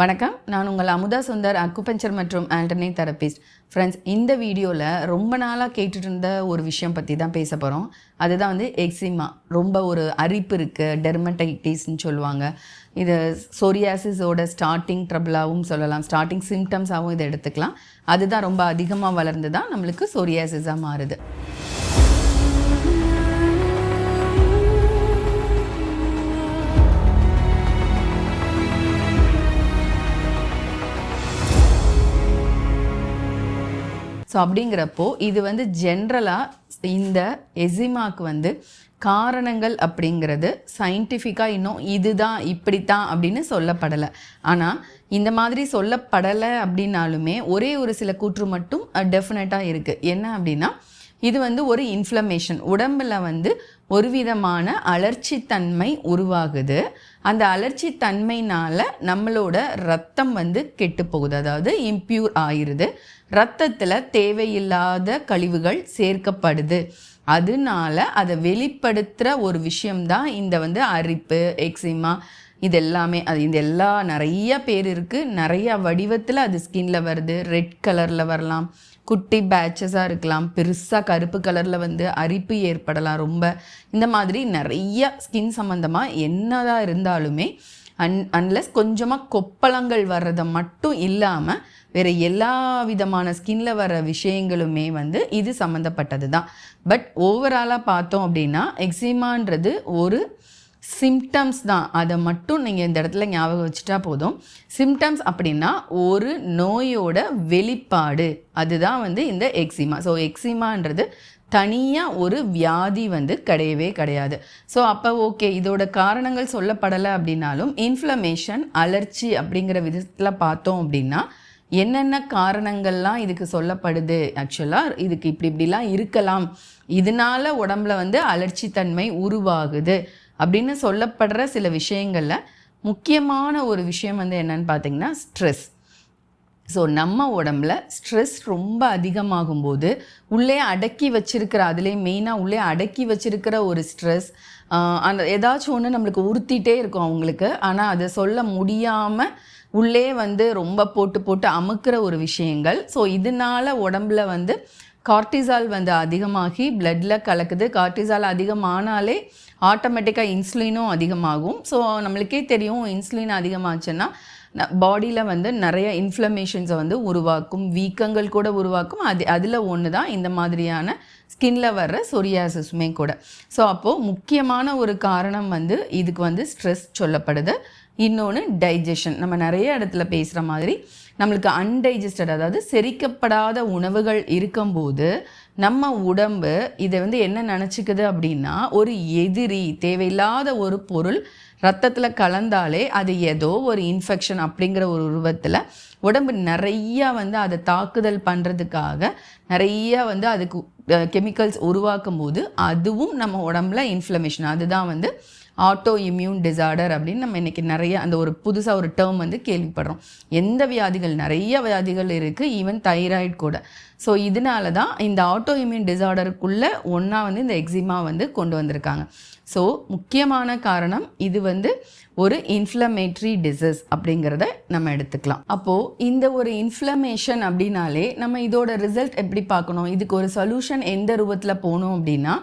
வணக்கம். நான் உங்கள் அமுதா சுந்தர் அக்குபஞ்சர் மற்றும் ஆல்டர்னேட் தெரபிஸ்ட் ஃப்ரெண்ட்ஸ் இந்த வீடியோவில் ரொம்ப நாளாக கேட்டுட்டு இருந்த ஒரு விஷயம் பற்றி தான் பேச போகிறோம் அதுதான் வந்து எக்ஸிமா ரொம்ப ஒரு அரிப்பு இருக்குது டெர்மடைட்டிஸ்ன்னு சொல்லுவாங்க. இது சோரியாசிஸோட ஸ்டார்டிங் ட்ரபிளாகவும் சொல்லலாம். ஸ்டார்டிங் சிம்டம்ஸாகவும் இதை எடுத்துக்கலாம். அதுதான் ரொம்ப அதிகமாக வளர்ந்து தான் நம்மளுக்கு சோரியாசிஸாக மாறுது. ஸோ அப்படிங்கிறப்போ இது வந்து ஜென்ரலாக இந்த எசிமாக்கு வந்து காரணங்கள் அப்படிங்கிறது சயின்டிஃபிக்காக இன்னும் இதுதான் இப்படித்தான் அப்படின்னு சொல்லப்படலை. ஆனால் இந்த மாதிரி சொல்லப்படலை அப்படின்னாலுமே ஒரே ஒரு சில கூற்று மட்டும் டெஃபினட்டாக இருக்குது என்ன அப்படின்னா இது வந்து ஒரு இன்ஃப்ளமேஷன் உடம்பில் வந்து ஒரு விதமான அலர்ச்சித்தன்மை உருவாகுது. அந்த அலர்ச்சித்தன்மைனால நம்மளோட ரத்தம் வந்து கெட்டு போகுது. அதாவது இம்ப்யூர் ஆயிருது. ரத்தத்தில் தேவையில்லாத கழிவுகள் சேர்க்கப்படுது. அதனால அதை வெளிப்படுத்துகிற ஒரு விஷயம்தான் இந்த வந்து அரிப்பு எக்ஸிமா இது எல்லாமே அது இது எல்லா நிறைய பேர் இருக்குது நிறைய வடிவத்தில் அது ஸ்கின்ல வருது. ரெட் கலரில் வரலாம். குட்டி பேட்சஸாக இருக்கலாம். பெருசாக கருப்பு கலரில் வந்து அரிப்பு ஏற்படலாம் ரொம்ப. இந்த மாதிரி நிறைய ஸ்கின் சம்மந்தமாக என்னதான் இருந்தாலுமே அன் அன்லஸ் கொஞ்சமாக கொப்பளங்கள் வர்றதை மட்டும் இல்லாமல் வேறு எல்லா விதமான ஸ்கின்ல வர விஷயங்களுமே வந்து இது சம்மந்தப்பட்டது தான் பட் ஓவராலாக பார்த்தோம் அப்படின்னா எக்ஸிமான்றது ஒரு சிம்டம்ஸ் தான். அதை மட்டும் நீங்கள் இந்த இடத்துல ஞாபகம் வச்சுட்டா போதும். சிம்டம்ஸ் அப்படின்னா ஒரு நோயோட வெளிப்பாடு. அதுதான் வந்து இந்த எக்ஸிமா ஸோ எக்ஸிமான்றது தனியாக ஒரு வியாதி வந்து கிடையவே கிடையாது. ஸோ அப்போ ஓகே இதோட காரணங்கள் சொல்லப்படலை அப்படின்னாலும் இன்ஃப்ளமேஷன் அலர்ச்சி அப்படிங்கிற விதத்தில் பார்த்தோம் அப்படின்னா என்னென்ன காரணங்கள்லாம் இதுக்கு சொல்லப்படுது? ஆக்சுவலாக இதுக்கு இப்படி இப்படிலாம் இருக்கலாம். இதனால உடம்புல வந்து அலர்ச்சித்தன்மை உருவாகுது. அப்படின்னு சொல்லப்படுற சில விஷயங்களில் முக்கியமான ஒரு விஷயம் வந்து என்னன்னு பார்த்தீங்கன்னா ஸ்ட்ரெஸ் ஸோ நம்ம உடம்புல ஸ்ட்ரெஸ் ரொம்ப அதிகமாகும்போது உள்ளே அடக்கி வச்சிருக்கிற அதுலேயே மெயினாக உள்ளே அடக்கி வச்சிருக்கிற ஒரு ஸ்ட்ரெஸ் அந்த ஏதாச்சும் ஒன்று நம்மளுக்கு உறுத்திட்டே இருக்கும் அவங்களுக்கு. ஆனால் அதை சொல்ல முடியாமல் உள்ளே வந்து ரொம்ப போட்டு போட்டு அமுக்கிற ஒரு விஷயங்கள். ஸோ இதனால உடம்புல வந்து கார்டிசால் வந்து அதிகமாகி பிளட்டில் கலக்குது. கார்டிசால் அதிகமானாலே ஆட்டோமேட்டிக்காக இன்சுலினும் அதிகமாகும். ஸோ நம்மளுக்கே தெரியும் இன்சுலின் அதிகமாச்சுன்னா பாடியில் வந்து நிறைய இன்ஃப்ளமேஷன்ஸை வந்து உருவாக்கும். வீக்கங்கள் கூட உருவாக்கும். அது அதில் ஒன்று தான் இந்த மாதிரியான ஸ்கின்ல வர்ற சொரியாசிஸுமே கூட. ஸோ அப்போது முக்கியமான ஒரு காரணம் வந்து இதுக்கு வந்து ஸ்ட்ரெஸ் சொல்லப்படுது. இன்னொன்று டைஜஷன் நம்ம நிறைய இடத்துல பேசுகிற மாதிரி நம்மளுக்கு அன்டைஜஸ்டட் அதாவது செரிக்கப்படாத உணவுகள் இருக்கும்போது நம்ம உடம்பு இதை வந்து என்ன நினச்சிக்குது அப்படின்னா ஒரு எதிரி தேவையில்லாத ஒரு பொருள் ரத்தத்தில் கலந்தாலே அது ஏதோ ஒரு இன்ஃபெக்ஷன் அப்படிங்கிற ஒரு உருவத்தில் உடம்பு நிறையா வந்து அதை தாக்குதல் பண்ணுறதுக்காக நிறையா வந்து அதுக்கு கெமிக்கல்ஸ் உருவாக்கும் போது அதுவும் நம்ம உடம்புல இன்ஃப்ளமேஷன் அதுதான் வந்து ஆட்டோ இம்யூன் டிசார்டர் அப்படின்னு நம்ம இன்றைக்கி நிறைய அந்த ஒரு புதுசாக ஒரு டேர்ம் வந்து கேள்விப்படுறோம். எந்த வியாதிகள்? நிறைய வியாதிகள் இருக்குது ஈவன் தைராய்டு கூட. ஸோ இதனால தான் இந்த ஆட்டோ இம்யூன் டிசார்டருக்குள்ளே ஒன்றா வந்து இந்த எக்ஸிமா வந்து கொண்டு வந்திருக்காங்க. ஸோ முக்கியமான காரணம் இது வந்து ஒரு இன்ஃப்ளமேட்ரி டிசீஸ் அப்படிங்கிறத நம்ம எடுத்துக்கலாம். அப்போது இந்த ஒரு இன்ஃப்ளமேஷன் அப்படின்னாலே நம்ம இதோட ரிசல்ட் எப்படி பார்க்கணும்? இதுக்கு ஒரு சொல்யூஷன் எந்த ரூபத்தில் போகணும் அப்படின்னா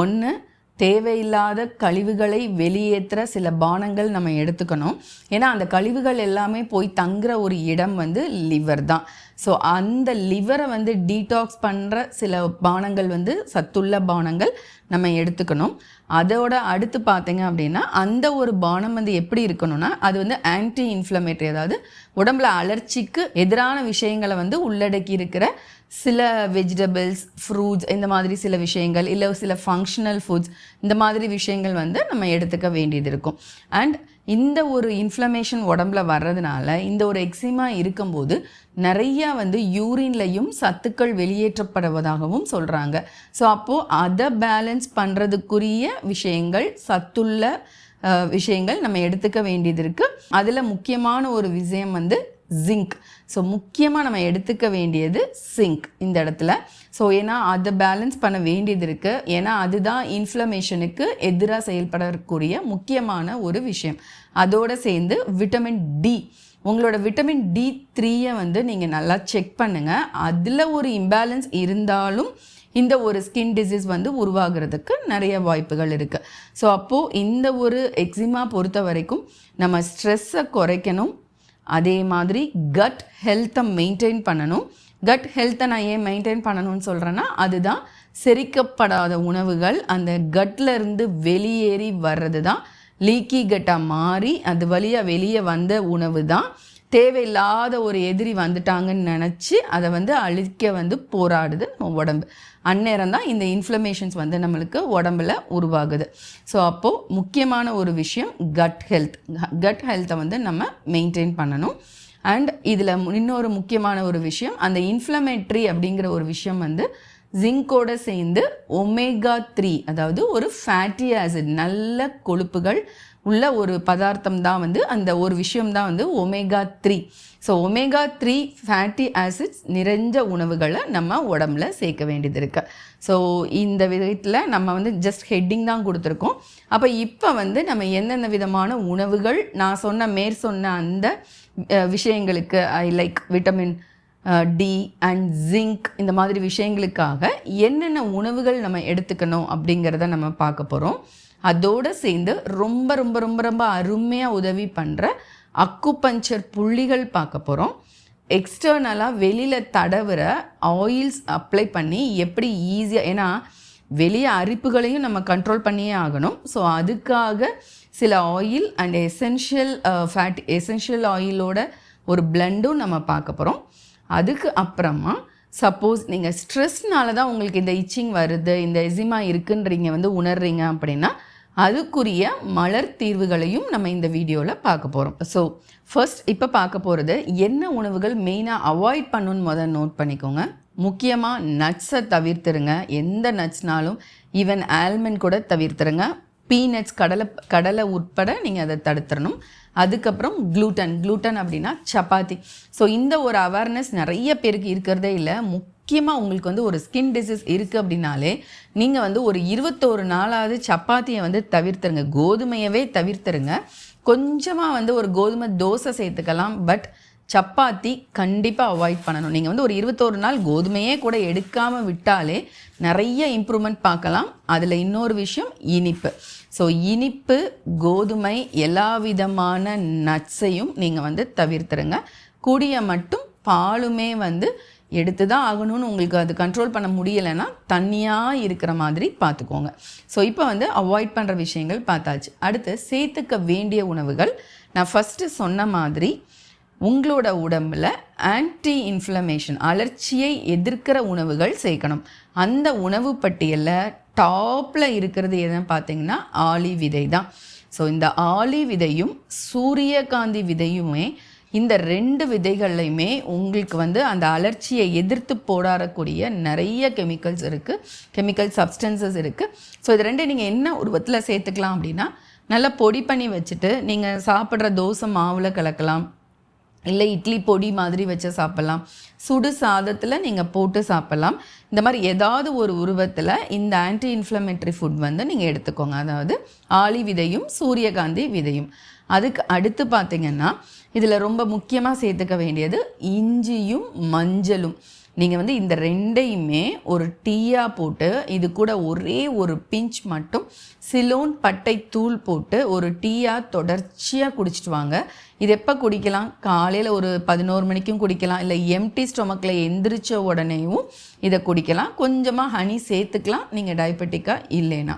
ஒன்று தேவையில்லாத கழிவுகளை வெளியேற்றுற சில பானங்கள் நம்ம எடுத்துக்கணும். ஏன்னா அந்த கழிவுகள் எல்லாமே போய் தங்குற ஒரு இடம் வந்து லிவர் தான். ஸோ அந்த லிவரை வந்து டீடாக்ஸ் பண்ணுற சில பானங்கள் வந்து சத்துள்ள பானங்கள் நம்ம எடுத்துக்கணும். அதோட அடுத்து பார்த்தீங்க அப்படின்னா அந்த ஒரு பானம் வந்து எப்படி இருக்கணும்னா அது வந்து ஆன்டி இன்ஃப்ளமேட்டரி அதாவது உடம்புல அலர்ச்சிக்கு எதிரான விஷயங்களை வந்து உள்ளடக்கி இருக்கிற சில வெஜிடபிள்ஸ் ஃப்ரூட்ஸ் இந்த மாதிரி சில விஷயங்கள் இல்லை சில ஃபங்க்ஷனல் ஃபுட்ஸ் இந்த மாதிரி விஷயங்கள் வந்து நம்ம எடுத்துக்க வேண்டியது இருக்கும். அண்ட் இந்த ஒரு இன்ஃப்ளமேஷன் உடம்புல வர்றதுனால இந்த ஒரு எக்ஸிமா இருக்கும்போது நிறையா வந்து யூரின்லையும் சத்துக்கள் வெளியேற்றப்படுவதாகவும் சொல்கிறாங்க ஸோ அப்போது அதை பேலன்ஸ் பண்ணுறதுக்குரிய விஷயங்கள் சத்துள்ள விஷயங்கள் நம்ம எடுத்துக்க வேண்டியது இருக்குது அதில் முக்கியமான ஒரு விஷயம் வந்து ஜிங்க் ஸோ முக்கியமாக நம்ம எடுத்துக்க வேண்டியது சிங்க் இந்த இடத்துல. ஸோ ஏன்னா அதை பேலன்ஸ் பண்ண வேண்டியது இருக்குது ஏன்னா அதுதான் இன்ஃப்ளமேஷனுக்கு எதிராக செயல்படக்கூடிய முக்கியமான ஒரு விஷயம். அதோடு சேர்ந்து விட்டமின் டி உங்களோட விட்டமின் டி த்ரீயை வந்து நீங்கள் நல்லா செக் பண்ணுங்கள் அதில் ஒரு இம்பேலன்ஸ் இருந்தாலும் இந்த ஒரு ஸ்கின் டிசீஸ் வந்து உருவாகிறதுக்கு நிறைய வாய்ப்புகள் இருக்குது ஸோ அப்போது இந்த ஒரு எக்ஸிமா பொறுத்த வரைக்கும் நம்ம ஸ்ட்ரெஸ்ஸை குறைக்கணும். அதே மாதிரி கட் ஹெல்த்தை மெயின்டைன் பண்ணணும். கட் ஹெல்த்தை நான் ஏன் மெயின்டைன் பண்ணணும்னு சொல்கிறேன்னா அதுதான் செரிக்கப்படாத உணவுகள். அந்த கட்லேருந்து வெளியேறி வர்றது தான் லீக்கி கட்டாக மாறி அது வழியாக வெளியே வந்த உணவு தான் தேவையில்லாத ஒரு எதிரி வந்துட்டாங்கன்னு நினச்சி அதை வந்து அழிக்க வந்து போராடுது நம்ம உடம்பு. அந்நேரம் தான் இந்த இன்ஃப்ளமேஷன்ஸ் வந்து நம்மளுக்கு உடம்புல உருவாகுது. ஸோ அப்போது முக்கியமான ஒரு விஷயம் கட் ஹெல்த் கட் ஹெல்த்தை வந்து நம்ம மெயின்டைன் பண்ணணும். அண்ட் இதில் இன்னொரு முக்கியமான ஒரு விஷயம் அந்த இன்ஃப்ளமேட்ரி அப்படிங்கிற ஒரு விஷயம் வந்து ஜிங்கோட சேர்ந்து ஒமேகா த்ரீ அதாவது ஒரு ஃபேட்டி ஆசிட் நல்ல கொழுப்புகள் உள்ள ஒரு பதார்த்தம் தான் வந்து அந்த ஒரு விஷயம் தான் வந்து omega three so omega three fatty acids நிறைஞ்ச உணவுகளை நம்ம உடம்புல சேர்க்க வேண்டியது இருக்குது ஸோ இந்த விதத்தில் நம்ம வந்து ஜஸ்ட் ஹெட்டிங் தான் கொடுத்துருக்கோம். அப்போ இப்போ வந்து நம்ம எந்தெந்த விதமான உணவுகள் நான் சொன்ன மேற் சொன்ன அந்த விஷயங்களுக்கு I like vitamin D and zinc இந்த மாதிரி விஷயங்களுக்காக என்னென்ன உணவுகள் நம்ம எடுத்துக்கணும் அப்படிங்கிறத நம்ம பார்க்க போகிறோம் அதோடு சேர்ந்து ரொம்ப ரொம்ப ரொம்ப ரொம்ப அருமையாக உதவி பண்ணுற அக்குபஞ்சர் புள்ளிகள் பார்க்க போகிறோம் எக்ஸ்டர்னலாக வெளியில் தடவுற ஆயில்ஸ் அப்ளை பண்ணி எப்படி ஈஸியாக ஏன்னா வெளியே அரிப்புகளையும் நம்ம கண்ட்ரோல் பண்ணியே ஆகணும். ஸோ அதுக்காக சில oil and essential fat essential ஆயிலோட ஒரு பிளண்டும் நம்ம பார்க்க போகிறோம் அதுக்கு அப்புறமா சப்போஸ் நீங்கள் ஸ்ட்ரெஸ்னால தான் உங்களுக்கு இந்த இச்சிங் வருது இந்த எசிமா இருக்குன்றீங்க வந்து உணர்றீங்க அப்படின்னா அதுக்குரிய மலர் தீர்வுகளையும் நம்ம இந்த வீடியோவில் பார்க்க போகிறோம் ஸோ ஃபர்ஸ்ட் இப்போ பார்க்க போகிறது என்ன உணவுகள் மெயினாக அவாய்ட் பண்ணணும்னு முதல் நோட் பண்ணிக்கோங்க. முக்கியமாக நட்ஸை தவிர்த்துருங்க. எந்த நட்ஸ்னாலும் ஈவன் ஆல்மண்ட் கூட தவிர்த்துருங்க. பீனட்ஸ் கடலை கடலை உட்பட நீங்கள் அதை தடுத்துடணும் அதுக்கப்புறம் க்ளூட்டன் க்ளூட்டன் அப்படின்னா சப்பாத்தி. ஸோ இந்த ஒரு அவேர்னஸ் நிறைய பேருக்கு இருக்கிறதே இல்லை. முக்கியமாக உங்களுக்கு வந்து ஒரு ஸ்கின் டிசீஸ் இருக்குது அப்படின்னாலே நீங்கள் வந்து ஒரு இருபத்தோரு நாளாவது சப்பாத்தியை வந்து தவிர்த்துருங்க. கோதுமையவே தவிர்த்துருங்க. கொஞ்சமாக வந்து ஒரு கோதுமை தோசை சேர்த்துக்கலாம். பட் சப்பாத்தி கண்டிப்பாக அவாய்ட் பண்ணணும். நீங்கள் வந்து ஒரு இருபத்தோரு நாள் கோதுமையே கூட எடுக்காமல் விட்டாலே நிறைய இம்ப்ரூவ்மெண்ட் பார்க்கலாம். அதில் இன்னொரு விஷயம் இனிப்பு. ஸோ இனிப்பு கோதுமை எல்லா விதமான நட்ஸையும் நீங்கள் வந்து தவிர்த்துருங்க. கூடிய மட்டும் பாலுமே வந்து எடுத்து தான் ஆகணும்னு உங்களுக்கு அது கண்ட்ரோல் பண்ண முடியலைன்னா தண்ணியாக இருக்கிற மாதிரி பார்த்துக்கோங்க. ஸோ இப்போ வந்து அவாய்ட் பண்ணுற விஷயங்கள் பார்த்தாச்சு. அடுத்து சேர்த்துக்க வேண்டிய உணவுகள். நான் ஃபஸ்ட்டு சொன்ன மாதிரி உங்களோட உடம்பில் ஆன்டி இன்ஃப்ளமேஷன் அலர்ச்சியை எதிர்க்கிற உணவுகள் சேர்க்கணும். அந்த உணவு பட்டியலில் டாப்பில் இருக்கிறது எதுன்னு பார்த்தீங்கன்னா ஆலி விதை தான். ஸோ இந்த ஆலி விதையும் சூரியகாந்தி விதையுமே இந்த ரெண்டு விதைகள்லையுமே உங்களுக்கு வந்து அந்த அலர்ச்சியை எதிர்த்து போராடக்கூடிய நிறைய கெமிக்கல்ஸ் இருக்குது கெமிக்கல் சப்ஸ்டன்சஸ் இருக்குது ஸோ இது ரெண்டு நீங்கள் என்ன உருவத்தில் சேர்த்துக்கலாம் அப்படின்னா நல்லா பொடி பண்ணி வச்சுட்டு நீங்கள் சாப்பிட்ற தோசை மாவில் கலக்கலாம். இல்லை இட்லி பொடி மாதிரி வச்சு சாப்பிட்லாம். சுடு சாதத்தில் நீங்கள் போட்டு சாப்பிட்லாம். இந்த மாதிரி ஏதாவது ஒரு உருவத்தில் இந்த ஆன்டி இன்ஃப்ளமேட்ரி ஃபுட் வந்து நீங்கள் எடுத்துக்கோங்க. அதாவது ஆளி விதையும் சூரியகாந்தி விதையும். அதுக்கு அடுத்து பார்த்தீங்கன்னா இதில் ரொம்ப முக்கியமாக சேர்த்துக்க வேண்டியது இஞ்சியும் மஞ்சளும். நீங்கள் வந்து இந்த ரெண்டையுமே ஒரு டீயாக போட்டு இது கூட ஒரே ஒரு பிஞ்ச் மட்டும் சிலோன் பட்டை தூள் போட்டு ஒரு டீயாக தொடர்ச்சியாக குடிச்சிட்டு வாங்க. இது எப்போ குடிக்கலாம்? காலையில் ஒரு பதினோரு மணிக்கும் குடிக்கலாம். இல்லை எம்டி ஸ்டொமக்கில் எந்திரிச்ச உடனேயும் இதை குடிக்கலாம். கொஞ்சமாக ஹனி சேர்த்துக்கலாம். நீங்கள் டயபெட்டிக்காக இல்லைன்னா.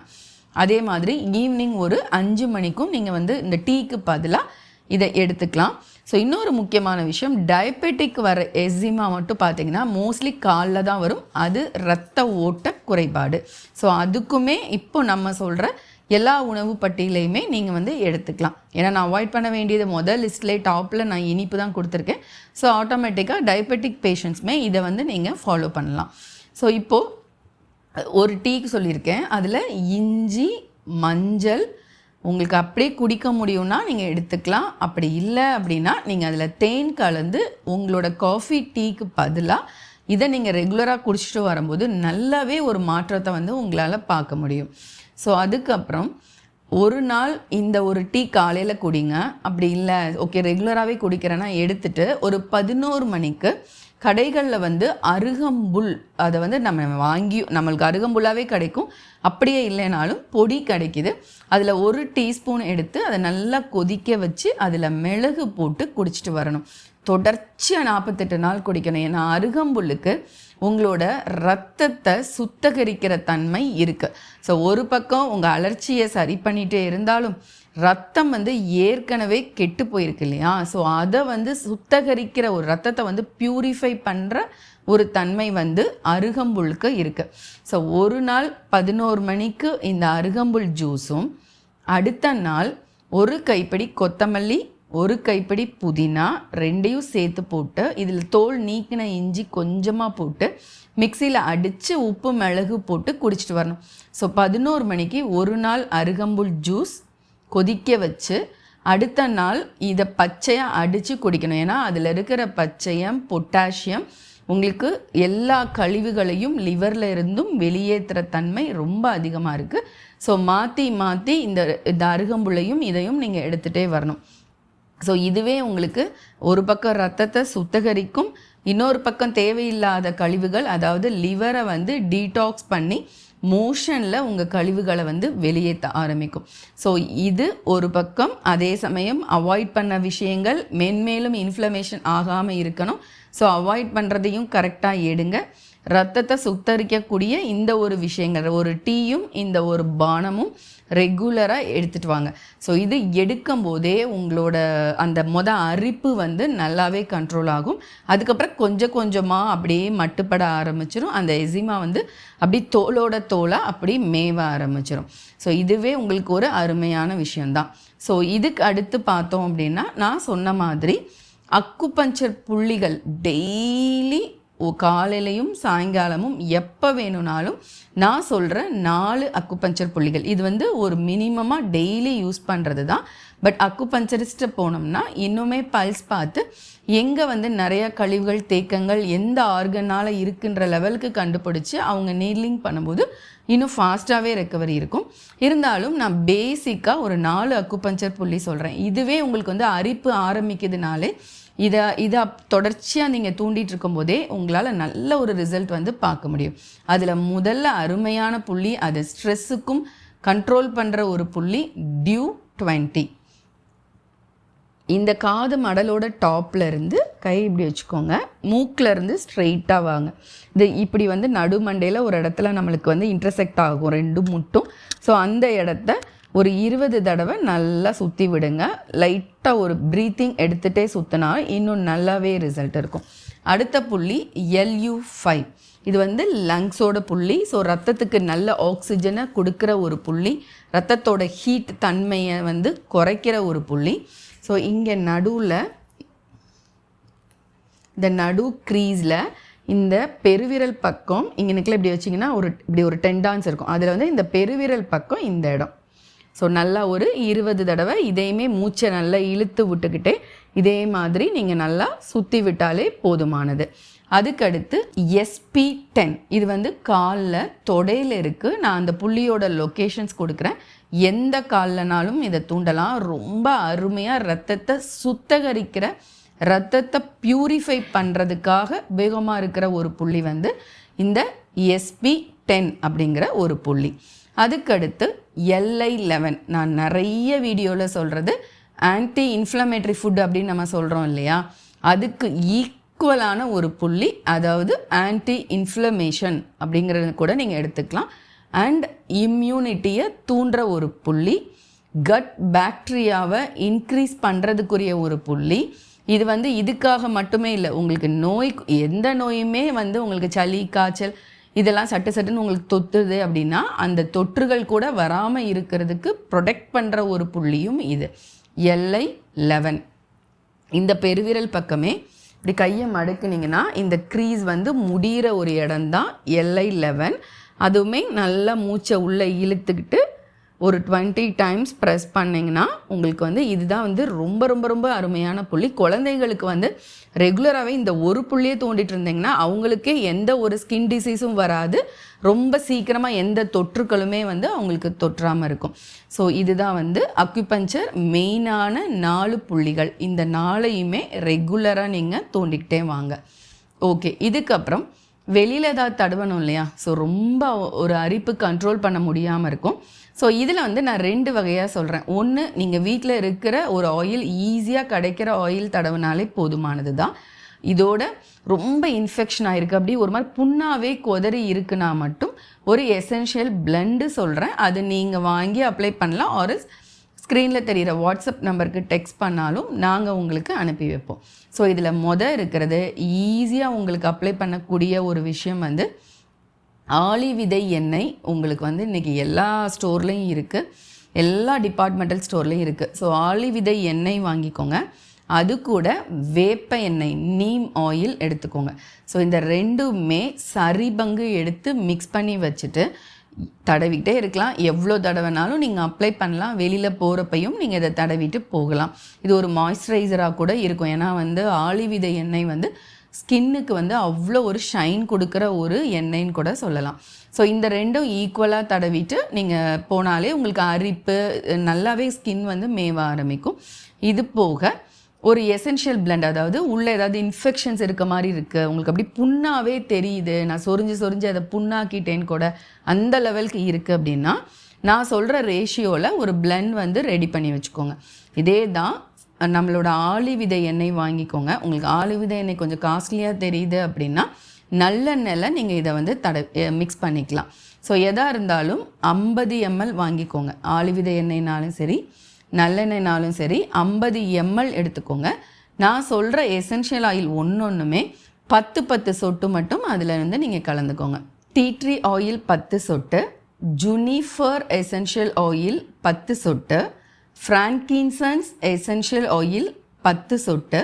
அதே மாதிரி ஈவினிங் ஒரு அஞ்சு மணிக்கும் நீங்கள் வந்து இந்த டீக்கு பதிலாக இதை எடுத்துக்கலாம். ஸோ இன்னொரு முக்கியமான விஷயம் டயபெட்டிக் வர எஸ்ஸிமா மட்டும் பார்த்தீங்கன்னா மோஸ்ட்லி காலில் தான் வரும். அது ரத்த ஓட்ட குறைபாடு. ஸோ அதுக்குமே இப்போ நம்ம சொல்கிற எல்லா உணவு பட்டியலையுமே நீங்கள் வந்து எடுத்துக்கலாம். ஏன்னா நான் அவாய்ட் பண்ண வேண்டியது முதல் லிஸ்ட்லேயே டாப்பில் நான் இனிப்பு தான் கொடுத்துருக்கேன். ஸோ ஆட்டோமேட்டிக்காக டயபெட்டிக் பேஷண்ட்ஸுமே இதை வந்து நீங்கள் ஃபாலோ பண்ணலாம். ஸோ இப்போது ஒரு டீக்கு சொல்லியிருக்கேன். அதில் இஞ்சி மஞ்சள் உங்களுக்கு அப்படியே குடிக்க முடியும்னா நீங்கள் எடுத்துக்கலாம். அப்படி இல்லை அப்படின்னா நீங்கள் அதில் தேன் கலந்து உங்களோட காஃபி டீக்கு பதிலாக இதை நீங்கள் ரெகுலராக குடிச்சிட்டு வரும்போது நல்லாவே ஒரு மாற்றத்தை வந்து உங்களால் பார்க்க முடியும். ஸோ அதுக்கப்புறம் ஒரு நாள் இந்த ஒரு டீ காலையில் குடிங்க. அப்படி இல்லை. ஓகே ரெகுலராகவே குடிக்கிறேன்னா எடுத்துட்டு ஒரு பதினோரு மணிக்கு கடைகளில் வந்து அருகம்புல் அதை வந்து நம்ம வாங்கி நம்மளுக்கு அருகம்புல்லாகவே கிடைக்கும். அப்படியே இல்லைனாலும் பொடி கிடைக்குது. அதில் ஒரு டீஸ்பூன் எடுத்து அதை நல்லா கொதிக்க வச்சு அதில் மிளகு போட்டு குடிச்சிட்டு வரணும். தொடர்ச்சியாக நாற்பத்தெட்டு நாள் குடிக்கணும். ஏன்னா அருகம்புல்லுக்கு உங்களோட ரத்தத்தை சுத்தகரிக்கிற தன்மை இருக்குது ஸோ ஒரு பக்கம் உங்கள் அலர்ச்சியை சரி பண்ணிகிட்டே இருந்தாலும் ரத்தம் வந்து ஏற்கனவே கெட்டு போயிருக்கு இல்லையா? ஸோ அதை வந்து சுத்தகரிக்கிற ஒரு ரத்தத்தை வந்து பியூரிஃபை பண்ணுற ஒரு தன்மை வந்து அருகம்புல்லுக்கு இருக்குது ஸோ ஒரு நாள் பதினோரு மணிக்கு இந்த அருகம்புல் ஜூஸும் அடுத்த நாள் ஒரு கைப்பிடி கொத்தமல்லி ஒரு கைப்பிடி புதினா ரெண்டையும் சேர்த்து போட்டு இதில் தோல் நீக்கின இஞ்சி கொஞ்சமாக போட்டு மிக்சியில் அடித்து உப்பு மிளகு போட்டு குடிச்சிட்டு வரணும். ஸோ பதினோரு மணிக்கு ஒரு நாள் அருகம்புல் ஜூஸ் கொதிக்க வச்சு அடுத்த நாள் இதை பச்சையாக அடித்து குடிக்கணும். ஏன்னா அதில் இருக்கிற பச்சையம் பொட்டாசியம் உங்களுக்கு எல்லா கழிவுகளையும் லிவரில் இருந்தும் வெளியேற்றுற தன்மை ரொம்ப அதிகமாக இருக்குது ஸோ மாற்றி மாற்றி இந்த இந்த அருகம்புள்ளையும் இதையும் நீங்கள் எடுத்துகிட்டே வரணும். ஸோ இதுவே உங்களுக்கு ஒரு பக்கம் ரத்தத்தை சுத்தகரிக்கும் இன்னொரு பக்கம் தேவையில்லாத கழிவுகள் அதாவது லிவரை வந்து டீடாக்ஸ் பண்ணி மோஷனில் உங்கள் கழிவுகளை வந்து வெளியேற்ற ஆரம்பிக்கும். ஸோ இது ஒரு பக்கம் அதே சமயம் அவாய்ட் பண்ண விஷயங்கள் மென்மேலும் இன்ஃப்ளமேஷன் ஆகாமல் இருக்கணும். ஸோ அவாய்ட் பண்ணுறதையும் கரெக்டாக எடுங்க. ரத்தத்தை சுத்தரிக்கக்கூடிய இந்த ஒரு விஷயங்கள் ஒரு டீயும் இந்த ஒரு பானமும் ரெகுலராக எடுத்துகிட்டு வாங்க. ஸோ இது எடுக்கும் போதே உங்களோட அந்த மொத அரிப்பு வந்து நல்லாவே கண்ட்ரோல் ஆகும். அதுக்கப்புறம் கொஞ்சம் கொஞ்சமாக அப்படியே மட்டுப்பட ஆரம்பிச்சிடும் அந்த எசிமா வந்து அப்படி தோலோட தோலாக அப்படி மேவ ஆரம்பிச்சிடும் ஸோ இதுவே உங்களுக்கு ஒரு அருமையான விஷயந்தான் ஸோ இதுக்கு அடுத்து பார்த்தோம் அப்படின்னா நான் சொன்ன மாதிரி அக்குபஞ்சர் புள்ளிகள் டெய்லி காலையிலையும் சாயங்காலமும் எப்போ வேணும்னாலும் நான் சொல்கிற நாலு அக்குபஞ்சர் புள்ளிகள். இது வந்து ஒரு மினிமமாக டெய்லி யூஸ் பண்ணுறது தான் பட் அக்குபஞ்சரிஸ்ட்டை போனோம்னா இன்னுமே பல்ஸ் பார்த்து எங்கே வந்து நிறைய கழிவுகள் தேக்கங்கள் எந்த ஆர்கனால் இருக்குன்ற லெவலுக்கு கண்டுபிடிச்சி அவங்க நீட்லிங் பண்ணும்போது இன்னும் ஃபாஸ்ட்டாகவே ரெக்கவரி இருக்கும். இருந்தாலும் நான் பேசிக்காக ஒரு நாலு அக்குபஞ்சர் புள்ளி சொல்கிறேன் இதுவே உங்களுக்கு வந்து அரிப்பு ஆரம்பிக்குதுனாலே இதை இதை தொடர்ச்சியாக நீங்கள் தூண்டிகிட்டு இருக்கும்போதே உங்களால் நல்ல ஒரு ரிசல்ட் வந்து பார்க்க முடியும். அதில் முதல்ல அருமையான புள்ளி அது ஸ்ட்ரெஸ்ஸுக்கும் கண்ட்ரோல் பண்ணுற ஒரு புள்ளி டியூ டுவெண்ட்டி இந்த காது மடலோட டாப்பில் இருந்து கை இப்படி வச்சுக்கோங்க. மூக்கில் இருந்து ஸ்ட்ரெயிட்டாக வாங்க. இது இப்படி வந்து நடுமண்டையில் ஒரு இடத்துல நம்மளுக்கு வந்து இன்டர்செக்ட் ஆகும் ரெண்டும் முட்டும். ஸோ அந்த இடத்த ஒரு இருபது தடவை நல்லா சுற்றி விடுங்க. லைட்டாக ஒரு ப்ரீத்திங் எடுத்துகிட்டே சுற்றினா இன்னும் நல்லாவே ரிசல்ட் இருக்கும். அடுத்த புள்ளி எல்யூ ஃபைவ் இது வந்து லங்ஸோட புள்ளி. ஸோ ரத்தத்துக்கு நல்ல ஆக்சிஜனை கொடுக்குற ஒரு புள்ளி. ரத்தத்தோட ஹீட் தன்மையை வந்து குறைக்கிற ஒரு புள்ளி. ஸோ இங்கே நடுவில் இந்த நடு க்ரீஸில் இந்த பெருவிரல் பக்கம் இங்கே நிற்கல இப்படி வச்சிங்கன்னா ஒரு இப்படி ஒரு டெண்டான்ஸ் இருக்கும். அதில் வந்து இந்த பெருவிரல் பக்கம் இந்த இடம். ஸோ நல்லா ஒரு இருபது தடவை இதையுமே மூச்சை நல்லா இழுத்து விட்டுக்கிட்டே இதே மாதிரி நீங்கள் நல்லா சுற்றி விட்டாலே போதுமானது. அதுக்கடுத்து எஸ்பி டென் இது வந்து காலில் தொடையில் இருக்குது நான் அந்த புள்ளியோட லொக்கேஷன்ஸ் கொடுக்குறேன். எந்த கால்லனாலும் இதை தூண்டலாம். ரொம்ப அருமையாக ரத்தத்தை சுத்தகரிக்கிற ரத்தத்தை பியூரிஃபை பண்ணுறதுக்காக வேகமாக இருக்கிற ஒரு புள்ளி வந்து இந்த எஸ்பி டென் அப்படிங்கிற ஒரு புள்ளி. அதுக்கடுத்து எல்ஐ லெவன். நான் நிறைய வீடியோவில் சொல்கிறது ஆன்டி இன்ஃப்ளமேட்ரி ஃபுட் அப்படின்னு நம்ம சொல்கிறோம் இல்லையா? அதுக்கு ஈக்குவலான ஒரு புள்ளி அதாவது ஆன்டி இன்ஃப்ளமேஷன் அப்படிங்கிறது கூட நீங்கள் எடுத்துக்கலாம். அண்ட் இம்யூனிட்டியை தூண்டுற ஒரு புள்ளி கட் பாக்டீரியாவை இன்க்ரீஸ் பண்ணுறதுக்குரிய ஒரு புள்ளி. இது வந்து இதுக்காக மட்டுமே இல்லை உங்களுக்கு நோய் எந்த நோயுமே வந்து உங்களுக்கு சளி காய்ச்சல் இதெல்லாம் சட்டு சட்டுன்னு உங்களுக்கு தொத்துது அப்படின்னா அந்த தொற்றுகள் கூட வராமல் இருக்கிறதுக்கு ப்ரொடெக்ட் பண்ணுற ஒரு புள்ளியும் இது. எல்ஐ லெவன் இந்த பெருவிரல் பக்கமே இப்படி கையை மடக்குனிங்கன்னா இந்த க்ரீஸ் வந்து முடிகிற ஒரு இடம்தான் எல்ஐ லெவன் அதுவுமே நல்லா மூச்சை உள்ளே இழுத்துக்கிட்டு ஒரு டுவெண்ட்டி டைம்ஸ் ப்ரெஸ் பண்ணிங்கன்னா உங்களுக்கு வந்து இதுதான் வந்து ரொம்ப ரொம்ப ரொம்ப அருமையான புள்ளி. குழந்தைங்களுக்கு வந்து ரெகுலராகவே இந்த ஒரு புள்ளியே தோண்டிட்டு இருந்தீங்கன்னா அவங்களுக்கே எந்த ஒரு ஸ்கின் டிசீஸும் வராது. ரொம்ப சீக்கிரமாக எந்த தொற்றுக்களுமே வந்து அவங்களுக்கு தொற்றாமல் இருக்கும். ஸோ இதுதான் வந்து அக்யூபஞ்சர் மெயினான நாலு புள்ளிகள். இந்த நாளையுமே ரெகுலராக நீங்கள் தோண்டிக்கிட்டே வாங்க. ஓகே இதுக்கப்புறம் வெளியில் ஏதாவது தடவணும் இல்லையா? ஸோ ரொம்ப ஒரு அரிப்பு கண்ட்ரோல் பண்ண முடியாமல் இருக்கும். ஸோ இதில் வந்து நான் ரெண்டு வகையாக சொல்கிறேன் ஒன்று நீங்கள் வீட்டில் இருக்கிற ஒரு ஆயில் ஈஸியாக கிடைக்கிற ஆயில் தடவினாலே போதுமானது தான் இதோட ரொம்ப இன்ஃபெக்ஷன் ஆகிருக்கு அப்படி ஒரு மாதிரி புண்ணாவே கொதறி இருக்குன்னா மட்டும் ஒரு எசென்ஷியல் பிளண்டு சொல்கிறேன் அது நீங்கள் வாங்கி அப்ளை பண்ணலாம். ஆர் ஸ்க்ரீனில் தெரிகிற வாட்ஸ்அப் நம்பருக்கு டெக்ஸ்ட் பண்ணாலும் நாங்கள் உங்களுக்கு அனுப்பி வைப்போம். ஸோ இதில் மொதல் இருக்கிறது ஈஸியாக உங்களுக்கு அப்ளை பண்ணக்கூடிய ஒரு விஷயம் வந்து ஆளி விதை எண்ணெய் உங்களுக்கு வந்து இன்றைக்கி எல்லா ஸ்டோர்லேயும் இருக்குது எல்லா டிபார்ட்மெண்டல் ஸ்டோர்லேயும் இருக்குது ஸோ ஆளி விதை எண்ணெய் வாங்கிக்கோங்க. அது கூட வேப்ப எண்ணெய் நீம் ஆயில் எடுத்துக்கோங்க. ஸோ இந்த ரெண்டுமே சரிபங்கு எடுத்து மிக்ஸ் பண்ணி வச்சுட்டு தடவிக்கிட்டே இருக்கலாம். எவ்வளோ தடவைனாலும் நீங்கள் அப்ளை பண்ணலாம். வெளியில் போகிறப்பையும் நீங்கள் இதை தடவிட்டு போகலாம். இது ஒரு மாய்ஸ்சரைசராக கூட இருக்கும். ஏன்னா வந்து ஆளி விதை எண்ணெய் வந்து ஸ்கின்னுக்கு வந்து அவ்வளோ ஒரு ஷைன் கொடுக்குற ஒரு எண்ணெய்ன்னு கூட சொல்லலாம். ஸோ இந்த ரெண்டும் ஈக்குவலாக தடவிட்டு நீங்கள் போனாலே உங்களுக்கு அரிப்பு நல்லாவே ஸ்கின் வந்து மேவ ஆரம்பிக்கும். இது போக ஒரு எசென்ஷியல் பிளண்ட் அதாவது உள்ளே ஏதாவது இன்ஃபெக்ஷன்ஸ் இருக்க மாதிரி இருக்குது உங்களுக்கு அப்படி புண்ணாவே தெரியுது நான் சொரிஞ்சு சொரிஞ்சு அதை புண்ணாக்கிட்டேன்னு கூட அந்த லெவலுக்கு இருக்குது அப்படின்னா நான் சொல்கிற ரேஷியோவில் ஒரு பிளண்ட் வந்து ரெடி பண்ணி வச்சுக்கோங்க. இதே தான் நம்மளோட ஆளி விதை எண்ணெய் வாங்கிக்கோங்க. உங்களுக்கு ஆளி விதை எண்ணெய் கொஞ்சம் காஸ்ட்லியாக தெரியுது அப்படின்னா நல்லெண்ணெயில் நீங்கள் இதை வந்து தட மிக்ஸ் பண்ணிக்கலாம். ஸோ எதாக இருந்தாலும் ஐம்பது எம்எல் வாங்கிக்கோங்க. ஆலிவித எண்ணெய்னாலும் சரி நல்லெண்ணெய்னாலும் சரி ஐம்பது எம்எல் எடுத்துக்கோங்க. நான் சொல்கிற எசென்ஷியல் ஆயில் ஒன்று ஒன்றுமே பத்து பத்து சொட்டு மட்டும் அதில் இருந்து நீங்கள் கலந்துக்கோங்க. டீட்ரி ஆயில் பத்து சொட்டு ஜுனிஃபர் எசென்ஷியல் ஆயில் பத்து சொட்டு ஃப்ரான்கின்சன்ஸ் எசென்ஷியல் ஆயில் பத்து சொட்டு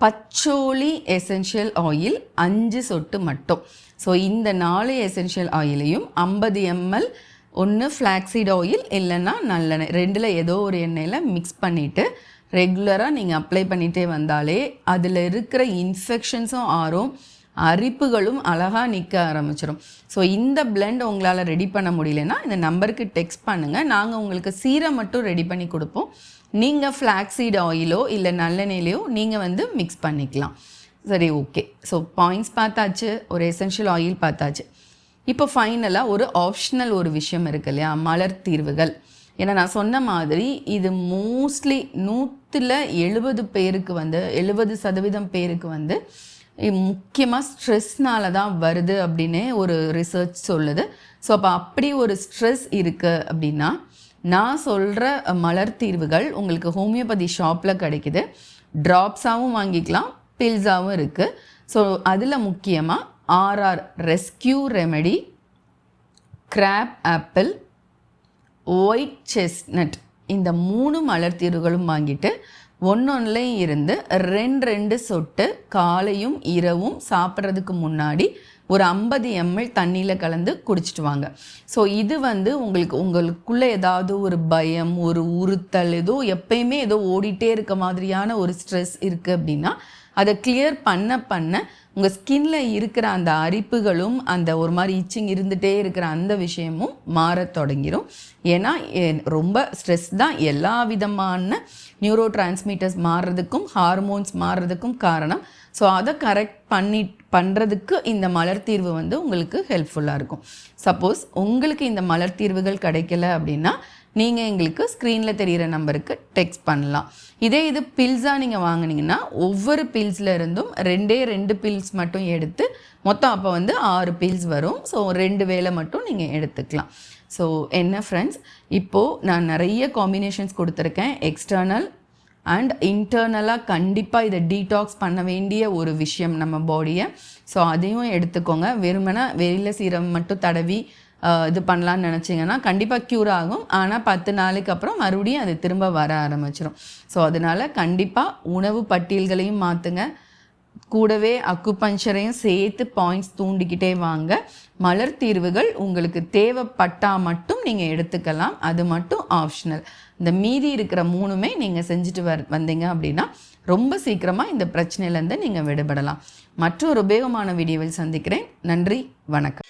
பச்சோலி எசென்ஷியல் ஆயில் அஞ்சு சொட்டு மட்டும் ஸோ இந்த நாலு எசென்ஷியல் ஆயிலையும் ஐம்பது எம்எல் ஒன்று ஃப்ளாக்ஸீட் ஆயில் இல்லைன்னா நல்லெண்ணெய் ரெண்டில் ஏதோ ஒரு எண்ணெயில் மிக்ஸ் பண்ணிவிட்டு ரெகுலராக நீங்கள் அப்ளை பண்ணிகிட்டே வந்தாலே அதில் இருக்கிற இன்ஃபெக்ஷன்ஸும் ஆறும் அரிப்புகளும் அழகாக நிற்க ஆரம்பிச்சிடும் ஸோ இந்த பிளெண்ட் உங்களால் ரெடி பண்ண முடியலன்னா இந்த நம்பருக்கு டெக்ஸ்ட் பண்ணுங்கள் நாங்கள் உங்களுக்கு சீரை மட்டும் ரெடி பண்ணி கொடுப்போம். நீங்கள் ஃப்ளாக்ஸீட் ஆயிலோ இல்லை நல்லெண்ணெயிலையோ நீங்கள் வந்து மிக்ஸ் பண்ணிக்கலாம். சரி ஓகே ஸோ பாயிண்ட்ஸ் பார்த்தாச்சு ஒரு எசென்ஷியல் ஆயில் பார்த்தாச்சு. இப்போ ஃபைனலாக ஒரு ஆப்ஷனல் ஒரு விஷயம் இருக்கு இல்லையா? மலர் தீர்வுகள். ஏன்னா நான் சொன்ன மாதிரி இது மோஸ்ட்லி நூற்றில் எழுபது பேருக்கு வந்து எழுபது சதவீதம் பேருக்கு வந்து முக்கியமாக ஸ்ட்ரெஸ்னால தான் வருது அப்படின்னே ஒரு ரிசர்ச் சொல்லுது. ஸோ அப்போ அப்படி ஒரு ஸ்ட்ரெஸ் இருக்குது அப்படின்னா நான் சொல்கிற மலர் தீர்வுகள் உங்களுக்கு ஹோமியோபதி ஷாப்பில் கிடைக்குது. ட்ராப்ஸாகவும் வாங்கிக்கலாம் பில்ஸாகவும் இருக்குது ஸோ அதில் முக்கியமாக R R rescue remedy crab apple white chestnut இந்த மூணு மலர் தீர்வுகளும் வாங்கிட்டு ஒன்றொன்னுலையும் இருந்து ரெண்டு ரெண்டு சொட்டு காலையும் இரவும் சாப்பிட்றதுக்கு முன்னாடி ஒரு ஐம்பது எம்எல் தண்ணியில் கலந்து குடிச்சிட்டு வாங்க. ஸோ இது வந்து உங்களுக்கு உங்களுக்குள்ளே ஏதாவது ஒரு பயம் ஒரு உறுத்தல் ஏதோ எப்பயுமே ஏதோ ஓடிட்டே இருக்க மாதிரியான ஒரு ஸ்ட்ரெஸ் இருக்குது அப்படின்னா அதை கிளியர் பண்ண பண்ண உங்கள் ஸ்கின்ல இருக்கிற அந்த அரிப்புகளும் அந்த ஒரு மாதிரி இச்சிங் இருந்துகிட்டே இருக்கிற அந்த விஷயமும் மாற தொடங்கிடும் ஏன்னா ரொம்ப ஸ்ட்ரெஸ் தான் எல்லா விதமான நியூரோ டிரான்ஸ்மீட்டர்ஸ் மாறுறதுக்கும் ஹார்மோன்ஸ் மாறுறதுக்கும் காரணம். ஸோ அதை கரெக்ட் பண்ணி பண்ணுறதுக்கு இந்த மலர் தீர்வு வந்து உங்களுக்கு ஹெல்ப்ஃபுல்லாக இருக்கும். சப்போஸ் உங்களுக்கு இந்த மலர் தீர்வுகள் கிடைக்கல அப்படின்னா நீங்கள் எங்களுக்கு ஸ்க்ரீனில் தெரிகிற நம்பருக்கு டெக்ஸ்ட் பண்ணலாம். இதே இது பில்ஸாக நீங்கள் வாங்கினீங்கன்னா ஒவ்வொரு பில்ஸில் இருந்தும் ரெண்டே ரெண்டு பில்ஸ் மட்டும் எடுத்து மொத்தம் அப்போ வந்து ஆறு பில்ஸ் வரும். ஸோ ரெண்டு வேலை மட்டும் நீங்கள் எடுத்துக்கலாம். ஸோ என்ன ஃப்ரெண்ட்ஸ் இப்போது நான் நிறைய காம்பினேஷன்ஸ் கொடுத்துருக்கேன். எக்ஸ்டர்னல் அண்ட் இன்டர்னலாக கண்டிப்பாக இதை டீடாக்ஸ் பண்ண வேண்டிய ஒரு விஷயம் நம்ம பாடியை ஸோ அதையும் எடுத்துக்கோங்க. வெறுமனா வெளியில் சீரம் மட்டும் தடவி இது பண்ணலான்னு நினச்சிங்கன்னா கண்டிப்பாக க்யூர் ஆகும். ஆனால் பத்து நாளைக்கு அப்புறம் மறுபடியும் அது திரும்ப வர ஆரம்பிச்சிடும் ஸோ அதனால் கண்டிப்பாக உணவு பட்டியல்களையும் மாற்றுங்க கூடவே அக்குபஞ்சரையும் சேர்த்து பாயிண்ட்ஸ் தூண்டிக்கிட்டே வாங்க. மலர் தீர்வுகள் உங்களுக்கு தேவைப்பட்டால் மட்டும் நீங்கள் எடுத்துக்கலாம். அது மட்டும் ஆப்ஷனல் இந்த மீதி இருக்கிற மூணுமே நீங்கள் செஞ்சுட்டு வர் வந்தீங்க அப்படின்னா ரொம்ப சீக்கிரமாக இந்த பிரச்சனையிலேருந்து நீங்கள் விடுபடலாம். மற்றொரு உபயோகமான வீடியோவில் சந்திக்கிறேன். நன்றி வணக்கம்.